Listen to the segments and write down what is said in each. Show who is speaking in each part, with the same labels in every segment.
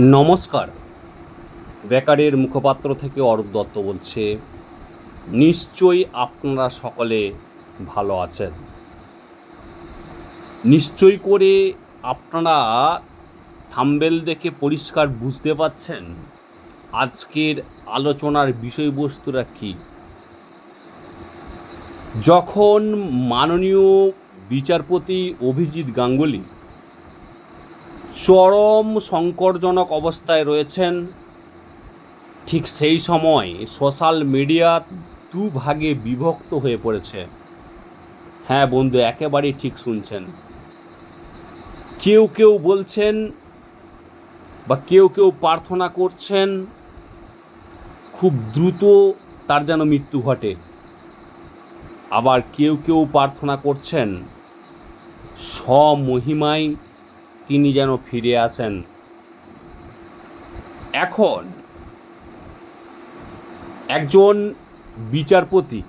Speaker 1: নমস্কার। বেকারের মুখপাত্র থেকে অরূপ দত্ত বলছে, নিশ্চয়ই আপনারা সকলে ভালো আছেন। নিশ্চয় করে আপনারা থাম্বেল দেখে পরিষ্কার বুঝতে পাচ্ছেন আজকের আলোচনার বিষয়বস্তুরা কী? যখন মাননীয় বিচারপতি অভিজিৎ গাঙ্গুলি চরম সংকটজনক অবস্থায় রয়েছেন। ঠিক সেই সময় সোশ্যাল মিডিয়া দু ভাগে বিভক্ত হয়ে পড়েছে। হ্যাঁ বন্ধু, একেবারেই ঠিক শুনছেন। কেউ কেউ বলছেন বা কেউ কেউ প্রার্থনা করছেন, খুব দ্রুত তার যেন মৃত্যু ঘটে। আবার কেউ কেউ প্রার্থনা করছেন, স্বমহিমায় তিনি যেন ফিরে আসেন। এখন একজন বিচারপতি,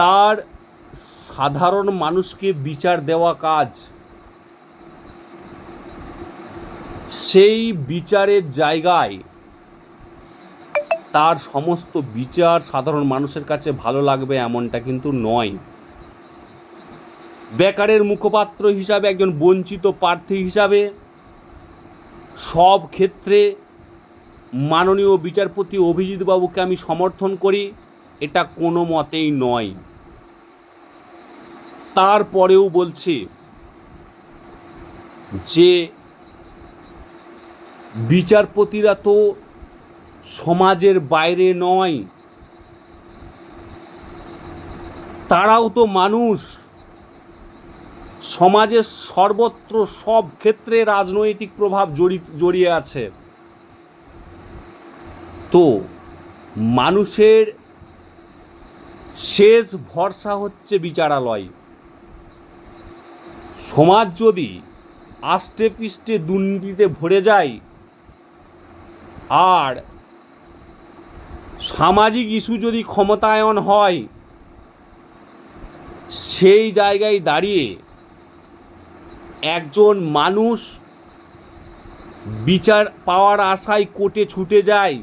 Speaker 1: তার সাধারণ মানুষকে বিচার দেওয়া কাজ, সেই বিচারের জায়গায় তার সমস্ত বিচার সাধারণ মানুষের কাছে ভালো লাগবে এমনটা কিন্তু নয়। বেকারের মুখপাত্র হিসাবে, একজন বঞ্চিত প্রার্থী হিসাবে, সব ক্ষেত্রে মাননীয় বিচারপতি অভিজিৎ বাবুকে আমি সমর্থন করি, এটা কোনো মতেই নয়। তারপরেও বলছি যে, বিচারপতিরা তো সমাজের বাইরে নয়, তারাও তো মানুষ। সমাজের সর্বত্র সব ক্ষেত্রে রাজনৈতিক প্রভাব জড়িত, জড়িয়ে আছে। তো মানুষের শেষ ভরসা হচ্ছে বিচারালয়। সমাজ যদি আষ্টে পৃষ্ঠে দুর্নীতিতে ভরে যায়, আর সামাজিক ইস্যু যদি ক্ষমতায়ন হয়, সেই জায়গায় দাঁড়িয়ে একজন মানুষ বিচার পাওয়ার আশায় কোর্টে ছুটে যায়,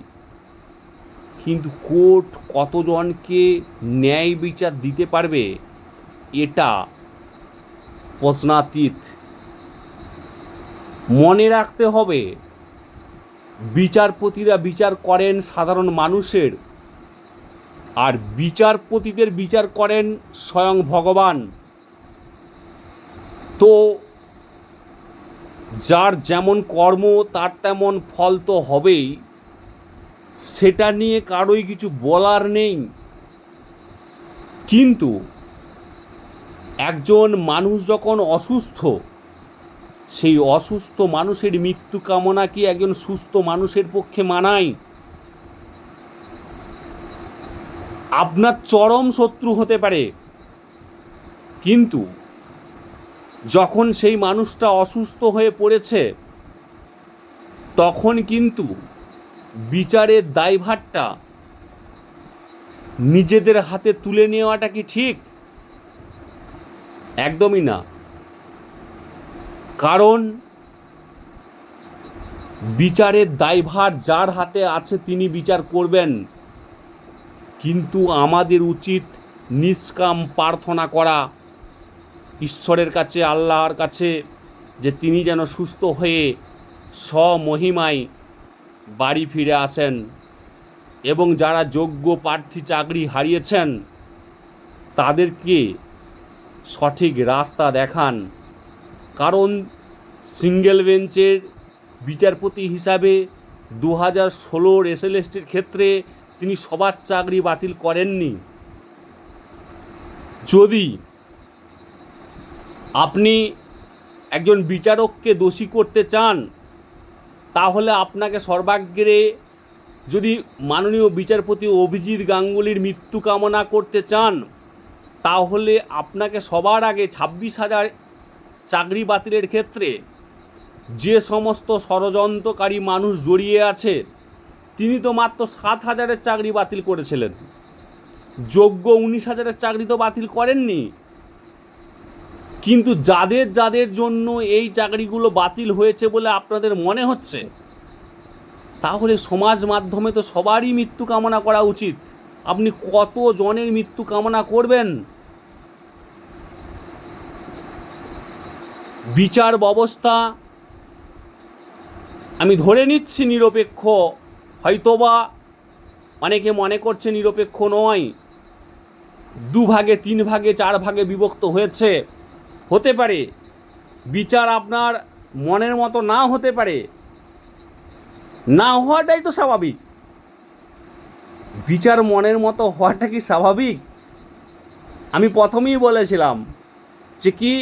Speaker 1: কিন্তু কোর্ট কতজনকে ন্যায় বিচার দিতে পারবে, এটা প্রশ্নাতীত। মনে রাখতে হবে, বিচারপতিরা বিচার করেন সাধারণ মানুষের, আর বিচারপতিদের বিচার করেন স্বয়ং ভগবান। তো যার যেমন কর্ম, তার তেমন ফল তো হবেই। সেটা নিয়ে কারোই কিছু বলার নেই। কিন্তু একজন মানুষ যখন অসুস্থ, সেই অসুস্থ মানুষের মৃত্যু কামনা কি একজন সুস্থ মানুষের পক্ষে মানায়? আপনার চরম শত্রু হতে পারে। কিন্তু যখন সেই মানুষটা অসুস্থ হয়ে পড়েছে, তখন কিন্তু বিচারের দায়ভারটা নিজেদের হাতে তুলে নেওয়াটা কি ঠিক? একদমই না। কারণ বিচারের দায়ভার যার হাতে আছে তিনি বিচার করবেন। কিন্তু আমাদের উচিত নিষ্কাম প্রার্থনা করা ঈশ্বরের কাছে, আল্লাহর কাছে যে তিনি যেন সুস্থ হয়ে স্বমহিমায় বাড়ি ফিরে আসেন এবং যারা যোগ্য প্রার্থী চাকরি হারিয়েছেন, তাদেরকে সঠিক রাস্তা দেখান। কারণ সিঙ্গেল বেঞ্চের বিচারপতি হিসাবে দু হাজার ষোলোর এসএলএসটির ক্ষেত্রে তিনি সবার চাকরি বাতিল করেননি। যদি আপনি একজন বিচারককে দোষী করতে চান, তাহলে আপনাকে সর্বাগ্রে যদি মাননীয় বিচারপতি অভিজিৎ গাঙ্গুলির মৃত্যু কামনা করতে চান, তাহলে আপনাকে সবার আগে ছাব্বিশ হাজার চাকরি বাতিলের ক্ষেত্রে যে সমস্ত ষড়যন্ত্রকারী মানুষ জড়িয়ে আছে, তিনি তো মাত্র সাত হাজারের চাকরি বাতিল করেছিলেন। যোগ্য উনিশ হাজারের চাকরি তো বাতিল করেননি। কিন্তু যাদের যাদের জন্য এই চাকরিগুলো বাতিল হয়েছে বলে আপনাদের মনে হচ্ছে? তাহলে সমাজ মাধ্যমে তো সবারই মৃত্যু কামনা করা উচিত। আপনি কত জনের মৃত্যু কামনা করবেন? বিচার ব্যবস্থা আমি ধরে নিচ্ছি নিরপেক্ষ। হয়তোবা অনেকে মনে করছে নিরপেক্ষ নয়। দু ভাগে তিন ভাগে চার ভাগে বিভক্ত হয়েছে। হতে পারে। বিচার আপনার মনের মতো না হতে পারে। না হওয়াটাই তো স্বাভাবিক। বিচার মনের মতো হওয়াটা কি স্বাভাবিক? আমি প্রথমেই বলেছিলাম যে কি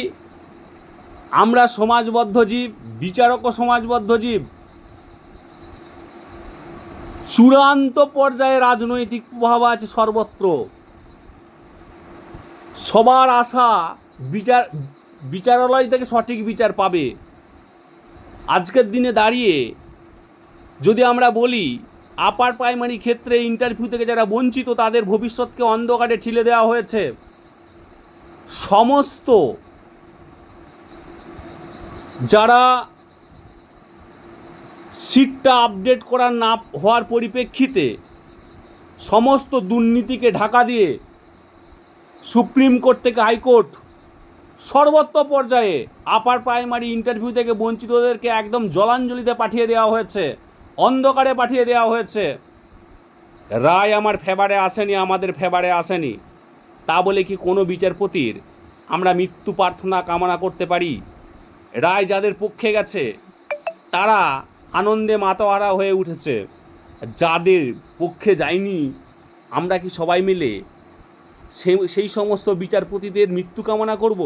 Speaker 1: আমরা সমাজবদ্ধ জীব, বিচারকও সমাজবদ্ধ জীব। চূড়ান্ত পর্যায়ে রাজনৈতিক প্রভাব আছে সর্বত্র। সবার আশা বিচার বিচারালয় থেকে সঠিক বিচার পাবে। আজকের দিনে দাঁড়িয়ে যদি আমরা বলি, আপার প্রাইমারি ক্ষেত্রে ইন্টারভিউ থেকে যারা বঞ্চিত, তাদের ভবিষ্যৎকে অন্ধকারে ঠেলে দেওয়া হয়েছে। সমস্ত যারা সিটটা আপডেট করা না হওয়ার পরিপ্রেক্ষিতে সমস্ত দুর্নীতিকে ঢাকা দিয়ে সুপ্রিম কোর্ট থেকে হাইকোর্ট সর্বত্র পর্যায়ে আপার প্রাইমারি ইন্টারভিউ থেকে বঞ্চিতদেরকে একদম জলাঞ্জলিতে পাঠিয়ে দেওয়া হয়েছে, অন্ধকারে পাঠিয়ে দেওয়া হয়েছে। রায় আমার ফেভারে আসেনি, আমাদের ফেভারে আসেনি। তা বলে কি কোনো বিচারপতির আমরা মৃত্যু প্রার্থনা কামনা করতে পারি? রায় যাদের পক্ষে গেছে, তারা আনন্দে মাতোয়ারা হয়ে উঠেছে। যাদের পক্ষে যায়নি, আমরা কি সবাই মিলে সেই সমস্ত বিচারপতিদের মৃত্যু কামনা করব?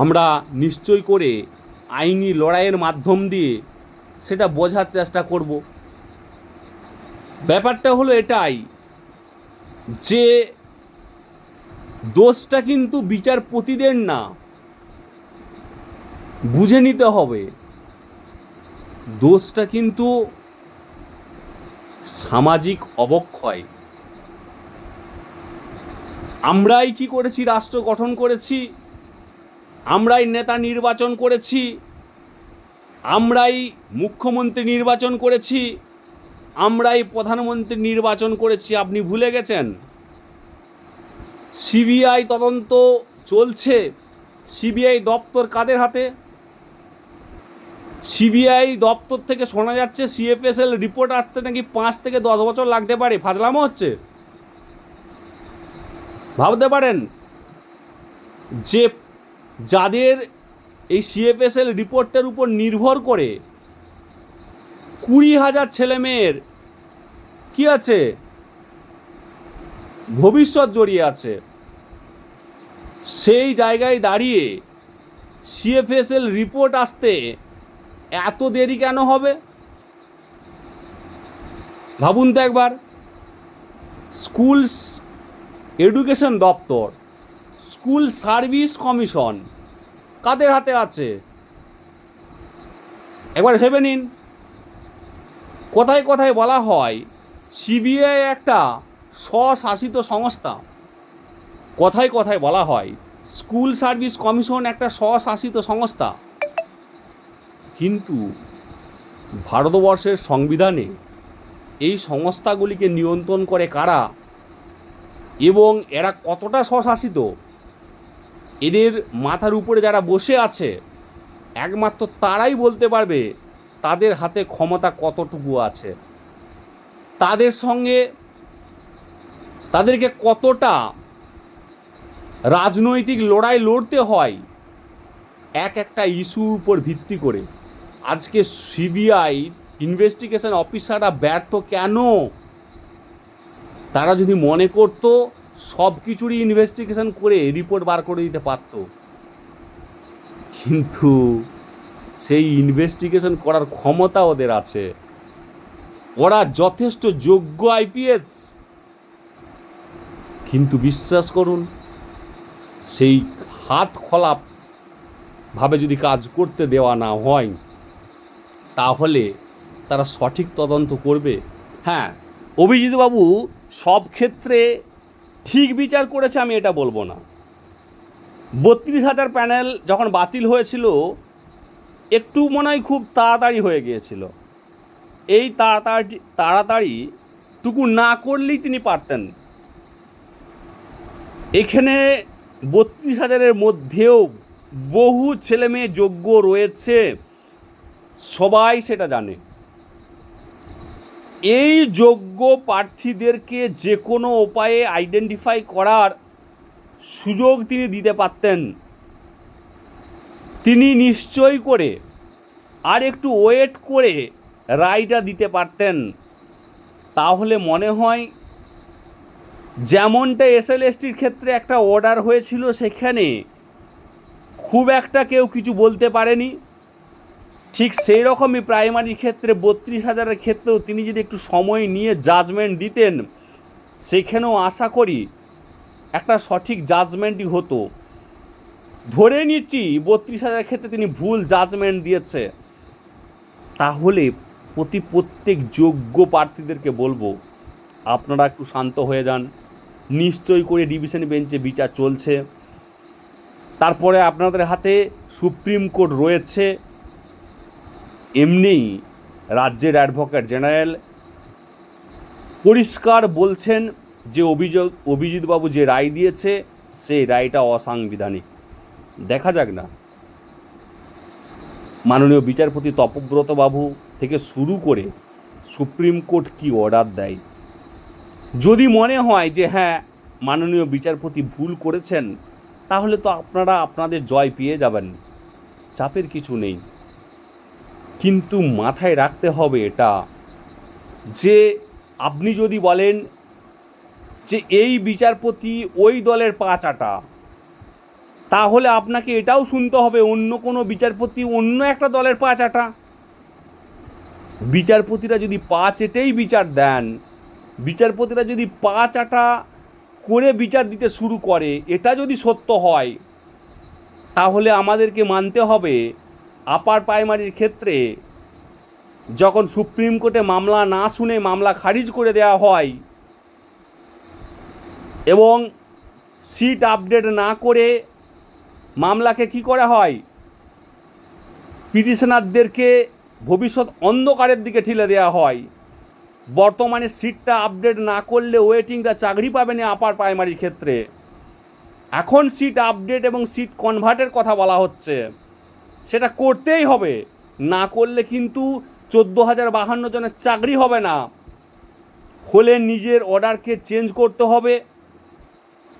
Speaker 1: আমরা নিশ্চয় করে আইনি লড়াইয়ের মাধ্যম দিয়ে সেটা বোঝার চেষ্টা করব। ব্যাপারটা হলো এটাই যে দোষটা কিন্তু বিচারপতিদের না, বুঝে নিতে হবে। দোষটা কিন্তু সামাজিক অবক্ষয়। আমরাই কি করেছি, রাষ্ট্র গঠন করেছি আমরাই নেতা নির্বাচন করেছি, আমরাই মুখ্যমন্ত্রী নির্বাচন করেছি, আমরাই প্রধানমন্ত্রী নির্বাচন করেছি, আপনি ভুলে গেছেন। সিবিআই তদন্ত চলছে, সিবিআই দপ্তর কাদের হাতে? সিবিআই দপ্তর থেকে শোনা যাচ্ছে, সিএফএসএল রিপোর্ট আসতে নাকি পাঁচ থেকে দশ বছর লাগতে পারে, ফাজলামো হচ্ছে। ভাবতে পারেন, যে যাদের এই সিএফএসএল রিপোর্টের উপর নির্ভর করে কুড়ি হাজার ছেলেমেয়ের কি আছে? ভবিষ্যৎ জড়িয়ে আছে। সেই জায়গায় দাঁড়িয়ে সিএফএসএল রিপোর্ট আসতে এত দেরি কেন হবে? ভাবুন তো একবার। স্কুলস এডুকেশন দপ্তর স্কুল সার্ভিস কমিশন। কাদের হাতে আছে? একবার ভেবে নিন। কোথায় কোথায় বলা হয়, সিবিআই একটা স্বশাসিত সংস্থা। কথায় কথায় বলা হয়, স্কুল সার্ভিস কমিশন একটা স্বশাসিত সংস্থা। কিন্তু ভারতবর্ষের সংবিধানে এই সংস্থাগুলিকে নিয়ন্ত্রণ করে কারা? এবং এরা কতটা স্বশাসিত? এদের মাথার উপরে যারা বসে আছে, একমাত্র তারাই বলতে পারবে তাদের হাতে ক্ষমতা কতটুকু আছে। তাদের সঙ্গে তাদেরকে কতটা রাজনৈতিক লড়াই লড়তে হয়, এক একটা ইস্যুর উপর ভিত্তি করে। আজকে সিবিআই ইনভেস্টিগেশন অফিসাররা ব্যর্থ কেন? তারা যদি মনে করতো সব কিছুরই ইনভেস্টিগেশন করে রিপোর্ট বার করে দিতে পারতো। কিন্তু সেই ইনভেস্টিগেশন করার ক্ষমতা ওদের আছে। ওরা যথেষ্ট যোগ্য আইপিএস কিন্তু বিশ্বাস করুন, সেই হাত খোলা ভাবে যদি কাজ করতে দেওয়া না হয়, তাহলে তারা সঠিক তদন্ত করবে। হ্যাঁ অভিজিৎবাবু সব ক্ষেত্রে ঠিক বিচার করেছে, আমি এটা বলব না। বত্রিশ হাজার প্যানেল যখন বাতিল হয়েছিল, একটু মনে হয় খুব তাড়াতাড়ি হয়ে গিয়েছিল। এই তাড়াতাড়ি তাড়াতাড়ি টুকু না করলেই তিনি পারতেন। এখানে বত্রিশ হাজারের মধ্যেও বহু ছেলে মেয়ে যোগ্য রয়েছে, সবাই সেটা জানে। এই যোগ্য প্রার্থীদেরকে যে কোনো উপায়ে আইডেন্টিফাই করার সুযোগ তিনি দিতে পারতেন। তিনি নিশ্চয় করে আর একটু ওয়েট করে রায়টা দিতে পারতেন। তাহলে মনে হয় যেমনটা এসএলএসটির ক্ষেত্রে একটা অর্ডার হয়েছিল, সেখানে খুব একটা কেউ কিছু বলতে পারেনি। ঠিক সেই রকমই প্রাইমারি ক্ষেত্রে বত্রিশ হাজারের ক্ষেত্রেও তিনি যদি একটু সময় নিয়ে জাজমেন্ট দিতেন, সেখানেও আশা করি একটা সঠিক জাজমেন্টই হতো। ধরে নিচ্ছি বত্রিশ হাজারের ক্ষেত্রে তিনি ভুল জাজমেন্ট দিয়েছে। তাহলে প্রতি প্রত্যেক যোগ্য প্রার্থীদেরকে বলব, আপনারা একটু শান্ত হয়ে যান। নিশ্চয় করে ডিভিশন বেঞ্চে বিচার চলছে। তারপরে আপনাদের হাতে সুপ্রিম কোর্ট রয়েছে। এমনিই রাজ্যের অ্যাডভোকেট জেনারেল পরিষ্কার বলছেন যে অভিযোগ, অভিজিৎবাবু যে রায় দিয়েছে, সেই রায়টা অসাংবিধানিক। দেখা যাক না। মাননীয় বিচারপতি তপব্রত বাবু থেকে শুরু করে সুপ্রিম কোর্ট কি অর্ডার দেয়? যদি মনে হয় যে হ্যাঁ মাননীয় বিচারপতি ভুল করেছেন, তাহলে তো আপনারা আপনাদের জয় পেয়ে যাবেন। চাপের কিছু নেই। কিন্তু মাথায় রাখতে হবে এটা। যে আপনি যদি বলেন যে এই বিচারপতি ওই দলের পাঁচ আটা, তাহলে আপনাকে এটাও শুনতে হবে অন্য কোনো বিচারপতি অন্য একটা দলের পাঁচ আটা। বিচারপতিরা যদি পাঁচ এটেই বিচার দেন, বিচারপতিরা যদি পাঁচ আটা করে বিচার দিতে শুরু করে, এটা যদি সত্য হয়, তাহলে আমাদেরকে মানতে হবে আপার প্রাইমারির ক্ষেত্রে যখন সুপ্রিম কোর্টে মামলা না শুনে মামলা খারিজ করে দেওয়া হয় এবং সিট আপডেট না করে মামলাকে কি করা হয়? পিটিশনারদেরকে ভবিষ্যৎ অন্ধকারের দিকে ঠেলে দেওয়া হয়। বর্তমানে সিটটা আপডেট না করলে ওয়েটিংটা চাকরি পাবে না আপার প্রাইমারির ক্ষেত্রে। এখন সিট আপডেট এবং সিট কনভার্টের কথা বলা হচ্ছে। সেটা করতেই হবে। না করলে কিন্তু চোদ্দ হাজার বাহান্ন জনের চাকরি হবে না। হলে নিজের অর্ডারকে চেঞ্জ করতে হবে।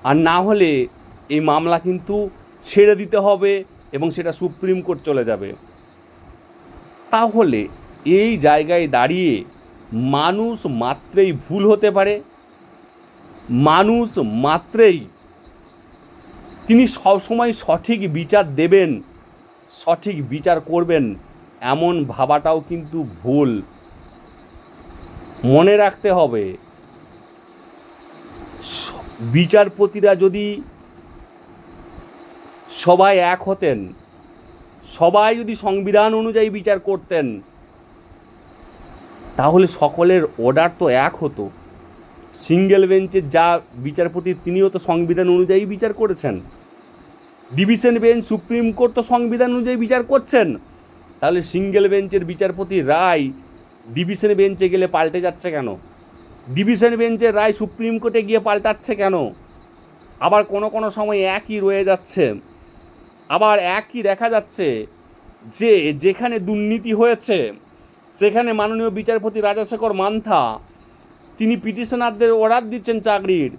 Speaker 1: আর না হলে এই মামলা কিন্তু ছেড়ে দিতে হবে এবং সেটা সুপ্রিম কোর্ট চলে যাবে। তাহলে এই জায়গায় দাঁড়িয়ে মানুষ মাত্রেই ভুল হতে পারে। মানুষ মাত্রেই তিনি সবসময় সঠিক বিচার দেবেন। সঠিক বিচার করবেন, এমন ভাবাটাও কিন্তু ভুল। মনে রাখতে হবে বিচারপতিরা যদি সবাই এক হতেন, সবাই যদি সংবিধান অনুযায়ী বিচার করতেন, তাহলে সকলের অর্ডার তো এক হতো। সিঙ্গেল বেঞ্চের যা বিচারপতি, তিনিও তো সংবিধান অনুযায়ী বিচার করেছেন। ডিভিশন বেঞ্চ সুপ্রিম কোর্ট তো সংবিধান অনুযায়ী বিচার করছেন। তাহলে সিঙ্গেল বেঞ্চের বিচারপতি রায় ডিভিশন বেঞ্চে গেলে পাল্টে যাচ্ছে কেন? ডিভিশন বেঞ্চের রায় সুপ্রিম কোর্টে গিয়ে পাল্টাচ্ছে কেন? আবার কোনো কোনো সময় একই রয়ে যাচ্ছে। আবার একই দেখা যাচ্ছে যে যেখানে দুর্নীতি হয়েছে, সেখানে মাননীয় বিচারপতি রাজাশেখর মান্থা, তিনি পিটিশনারদের অর্ডার দিচ্ছেন চাকরির,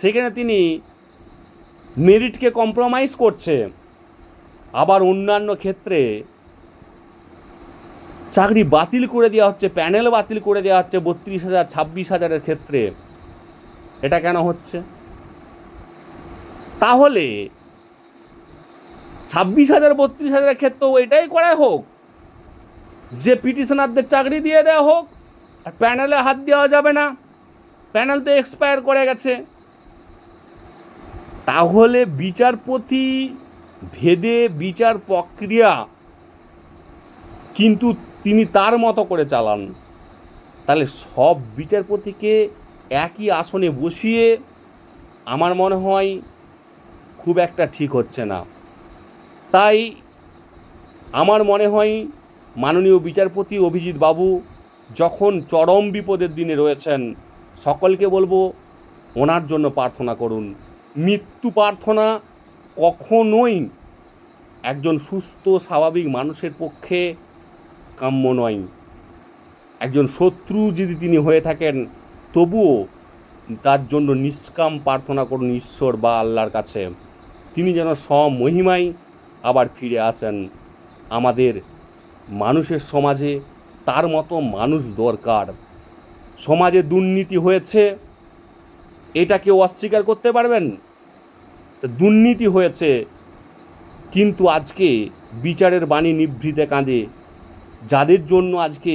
Speaker 1: সেখানে তিনি মেরিটকে কম্প্রোমাইজ করছে। আবার অন্যান্য ক্ষেত্রে চাকরি বাতিল করে দেওয়া হচ্ছে, প্যানেল বাতিল করে দেওয়া হচ্ছে বত্রিশ হাজার, ছাব্বিশ হাজারের ক্ষেত্রে। এটা কেন হচ্ছে? তাহলে ছাব্বিশ হাজার, বত্রিশ হাজারের ক্ষেত্রেও এটাই করা হোক। যে পিটিশনারদের চাকরি দিয়ে দেওয়া হোক, আর প্যানেলে হাত দেওয়া যাবে না। প্যানেল তো এক্সপায়ার করে গেছে। তাহলে বিচারপতি ভেদে বিচার প্রক্রিয়া কিন্তু তিনি তার মতো করে চালান। তাহলে সব বিচারপতিকে একই আসনে বসিয়ে আমার মনে হয় খুব একটা ঠিক হচ্ছে না। তাই আমার মনে হয় মাননীয় বিচারপতি অভিজিৎ বাবু যখন চরম বিপদের দিনে রয়েছেন, সকলকে বলব ওনার জন্য প্রার্থনা করুন। মৃত্যু প্রার্থনা কখনোই একজন সুস্থ, স্বাভাবিক মানুষের পক্ষে কাম্য নয়। একজন শত্রু যদি তিনি হয়ে থাকেন, তবুও তার জন্য নিষ্কাম প্রার্থনা করুন ঈশ্বর বা আল্লাহর কাছে। তিনি যেন স্বমহিমায় আবার ফিরে আসেন। আমাদের মানুষের সমাজে তার মতো মানুষ দরকার। সমাজে দুর্নীতি হয়েছে এটা কেউ অস্বীকার করতে পারবেন? দুর্নীতি হয়েছে, কিন্তু আজকে বিচারের বাণী নিভৃতে কাঁদে। যাদের জন্য আজকে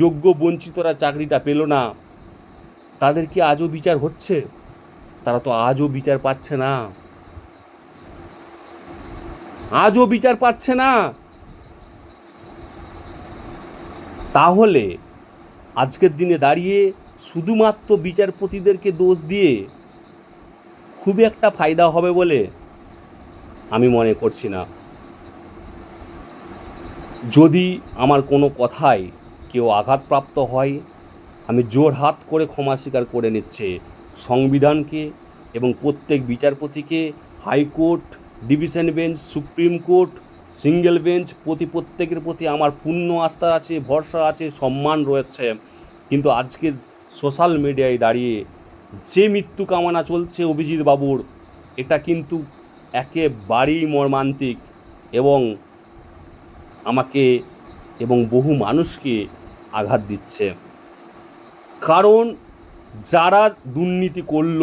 Speaker 1: যোগ্য বঞ্চিতরা চাকরিটা পেল না, তাদের কি আজও বিচার হচ্ছে? তারা তো আজও বিচার পাচ্ছে না। আজও বিচার পাচ্ছে না। তাহলে আজকের দিনে দাঁড়িয়ে শুধুমাত্র বিচারপতিদেরকে দোষ দিয়ে খুবই একটা ফায়দা হবে বলে আমি মনে করছি না। যদি আমার কোনো কথায় কেউ আঘাতপ্রাপ্ত হয়, আমি জোর হাত করে ক্ষমা স্বীকার করে নিচ্ছে। সংবিধানকে এবং প্রত্যেক বিচারপতিকে high court, division bench, supreme court, single bench প্রতি প্রত্যেকের প্রতি আমার পূর্ণ আস্থা আছে, ভরসা আছে, সম্মান রয়েছে। কিন্তু আজকে সোশ্যাল মিডিয়ায় দাঁড়িয়ে যে মৃত্যু কামনা চলছে অভিজিৎ বাবুর, এটা কিন্তু একেবারেই মর্মান্তিক এবং আমাকে এবং বহু মানুষকে আঘাত দিচ্ছে। কারণ যারা দুর্নীতি করল,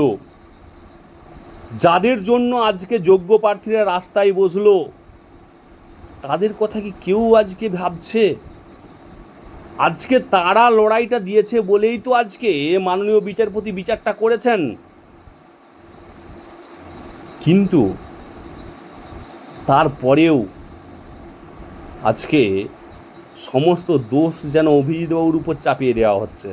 Speaker 1: যাদের জন্য আজকে যোগ্য প্রার্থীরা রাস্তায় বসল, তাদের কথা কি কেউ আজকে ভাবছে? আজকে তারা লড়াইটা দিয়েছে বলেই তো আজকে মাননীয় বিচারপতি বিচারটা করেছেন। কিন্তু তারপরেও আজকে সমস্ত দোষ যেন অভিজিৎ বাবুর উপর চাপিয়ে দেওয়া হচ্ছে।